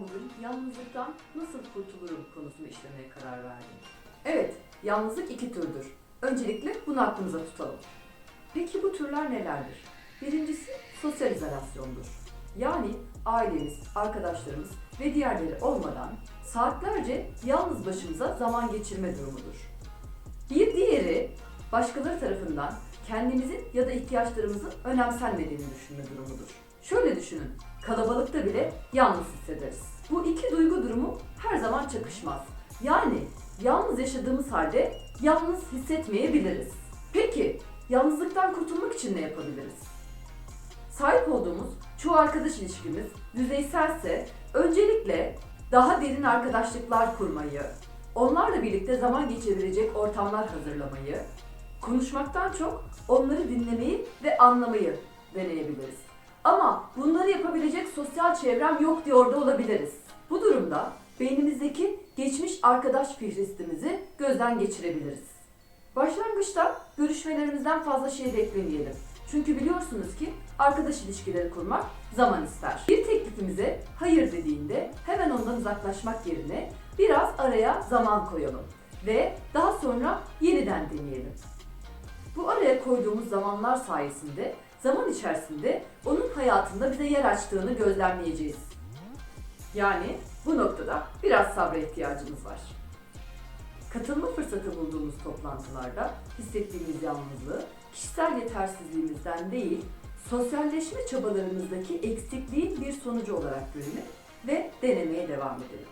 Bugün yalnızlıktan nasıl kurtulurum konusunu işlemeye karar verdim. Evet, yalnızlık iki türdür. Öncelikle bunu aklımıza tutalım. Peki bu türler nelerdir? Birincisi sosyal izolasyondur. Yani ailemiz, arkadaşlarımız ve diğerleri olmadan saatlerce yalnız başımıza zaman geçirme durumudur. Bir diğeri başkaları tarafından kendimizin ya da ihtiyaçlarımızın önemsenmediğini düşünme durumudur. Şöyle düşünün, kalabalıkta bile yalnız hissederiz. Bu iki duygu durumu her zaman çakışmaz. Yani yalnız yaşadığımız halde yalnız hissetmeyebiliriz. Peki yalnızlıktan kurtulmak için ne yapabiliriz? Sahip olduğumuz çoğu arkadaş ilişkimiz yüzeyselse öncelikle daha derin arkadaşlıklar kurmayı, onlarla birlikte zaman geçirebilecek ortamlar hazırlamayı, konuşmaktan çok onları dinlemeyi ve anlamayı deneyebiliriz. Ama bunları yapabilecek sosyal çevrem yok diyor da olabiliriz. Bu durumda beynimizdeki geçmiş arkadaş fihristimizi gözden geçirebiliriz. Başlangıçta görüşmelerimizden fazla şey beklemeyelim. Çünkü biliyorsunuz ki arkadaş ilişkileri kurmak zaman ister. Bir teklifimize hayır dediğinde hemen ondan uzaklaşmak yerine biraz araya zaman koyalım ve daha sonra yeniden deneyelim. Bu araya koyduğumuz zamanlar sayesinde zaman içerisinde onun hayatında bize yer açtığını gözlemleyeceğiz. Yani bu noktada biraz sabra ihtiyacımız var. Katılma fırsatı bulduğumuz toplantılarda hissettiğimiz yalnızlığı kişisel yetersizliğimizden değil, sosyalleşme çabalarımızdaki eksikliğin bir sonucu olarak görünüp ve denemeye devam edelim.